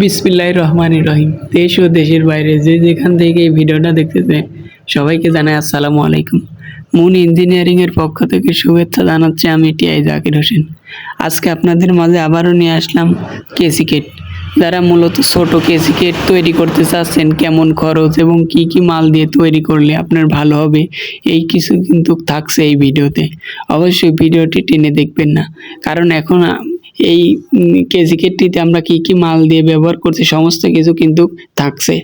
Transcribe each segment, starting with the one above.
বিসমিল্লাহ রহমান রহিম। দেশ ও দেশের বাইরে যে যেখান থেকে এই ভিডিওটা দেখতেছে, সবাইকে জানাই আসসালামু আলাইকুম। মুন ইঞ্জিনিয়ারিংয়ের পক্ষ থেকে শুভেচ্ছা জানাচ্ছি আমি টিআই জাকির হোসেন। আজকে আপনাদের মাঝে আবারও নিয়ে আসলাম কেসিকেট যারা মূলত ছোট কেসিকেট তৈরি করতে চাচ্ছেন, কেমন খরচ এবং কি কি মাল দিয়ে তৈরি করলে আপনার ভালো হবে, এই কিছু কিন্তু থাকছে এই ভিডিওতে। অবশ্যই ভিডিওটি টেনে দেখবেন না। কারণ এখন এই কেজিকেটটিতে আমরা কি কি মাল দিয়ে ব্যবহার করছি, সমস্ত কিছু কিন্তু থাকছে।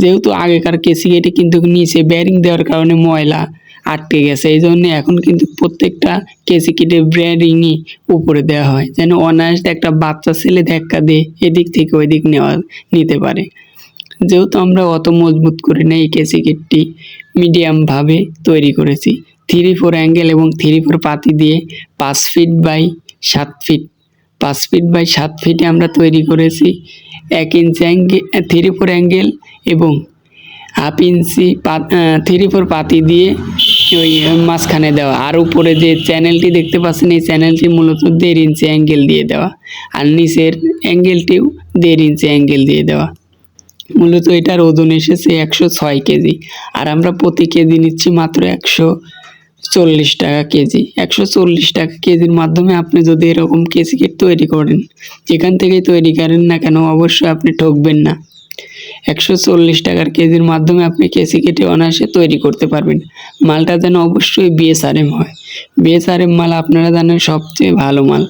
যেহেতু আগেকার কেসিকেটে কিন্তু নিচে ব্যারিং দেওয়ার কারণে ময়লা আটকে গেছে, এই জন্য এখন কিন্তু প্রত্যেকটা কেসিকেটে ব্যারিংই উপরে দেওয়া হয়, যেন অনায়াসে একটা বাচ্চা ছেলে ধাক্কা দিয়ে এদিক থেকে ওই দিক নেওয়া, নিতে পারে। যেহেতু আমরা অত মজবুত করি না এই কেসিকেটটি মিডিয়ামভাবে তৈরি করেছি থ্রি ফোর অ্যাঙ্গেল এবং থ্রি ফোর পাতি দিয়ে পাঁচ ফিট বাই সাত ফিট পাঁচ ফিট বাই সাত ফিটে আমরা তৈরি করেছি। এক inch angle three four angle এবং হাফ ইঞ্চি থ্রি ফোর পাতি দিয়ে ওই মাঝখানে দেওয়া। আর উপরে যে চ্যানেলটি দেখতে পাচ্ছেন, এই চ্যানেলটি মূলত দেড় ইঞ্চি অ্যাঙ্গেল দিয়ে দেওয়া। আর নিচের অ্যাঙ্গেলটিও দেড় ইঞ্চি অ্যাঙ্গেল দিয়ে দেওয়া। মূলত এটার ওজন এসেছে একশো ছয় কেজি। আর আমরা প্রতি কেজি নিচ্ছি মাত্র একশো চল্লিশ টাকা কেজি, একশো চল্লিশ টাকা কেজির মাধ্যমে আপনি যদি এরকম কেজিকেট তৈরি করেন, যেখান থেকে তৈরি করেন না কেন, অবশ্যই আপনি ঠকবেন না। একশো চল্লিশ টাকার কেজির মাধ্যমে আপনি কেসি কেটে অনায়াসে তৈরি করতে পারবেন। মালটা যেন অবশ্যই বিএসআরএম হয়। বিএসআরএম মাল আপনারা জানেন সবচেয়ে ভালো মাল।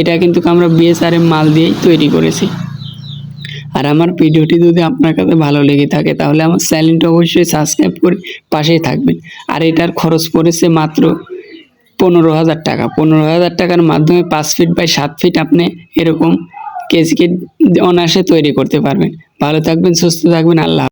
এটা কিন্তু আমরা বিএসআরএম মাল দিয়েই তৈরি করেছি। আর আমার ভিডিওটি যদি আপনার কাছে ভালো লেগে থাকে, তাহলে আমার চ্যানেলটা অবশ্যই সাবস্ক্রাইব করে পাশেই থাকবেন। আর এটার খরচ পড়েছে মাত্র পনেরো হাজার টাকা। পনেরো হাজার টাকার মাধ্যমে পাঁচ ফিট বাই সাত ফিট আপনি এরকম কেজিকে অনায়াসে তৈরি করতে পারবেন। ভালো থাকবেন, সুস্থ থাকবেন, আল্লাহ।